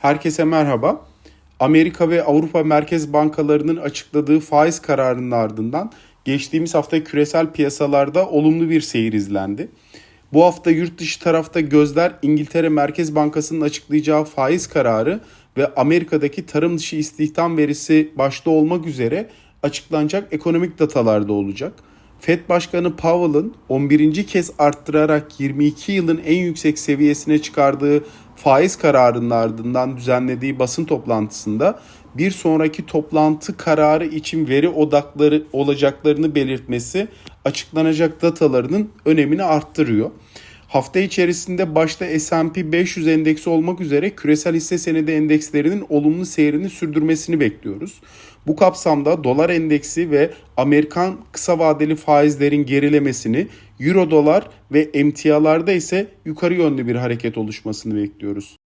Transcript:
Herkese merhaba. Amerika ve Avrupa Merkez Bankalarının açıkladığı faiz kararının ardından geçtiğimiz hafta küresel piyasalarda olumlu bir seyir izlendi. Bu hafta yurt dışı tarafta gözler İngiltere Merkez Bankası'nın açıklayacağı faiz kararı ve Amerika'daki tarım dışı istihdam verisi başta olmak üzere açıklanacak ekonomik datalarda olacak. Fed Başkanı Powell'ın 11. kez arttırarak 22 yılın en yüksek seviyesine çıkardığı faiz kararının ardından düzenlediği basın toplantısında bir sonraki toplantı kararı için veri odakları olacaklarını belirtmesi açıklanacak datalarının önemini arttırıyor. Hafta içerisinde başta S&P 500 endeksi olmak üzere küresel hisse senedi endekslerinin olumlu seyrini sürdürmesini bekliyoruz. Bu kapsamda dolar endeksi ve Amerikan kısa vadeli faizlerin gerilemesini, euro dolar ve emtialarda ise yukarı yönlü bir hareket oluşmasını bekliyoruz.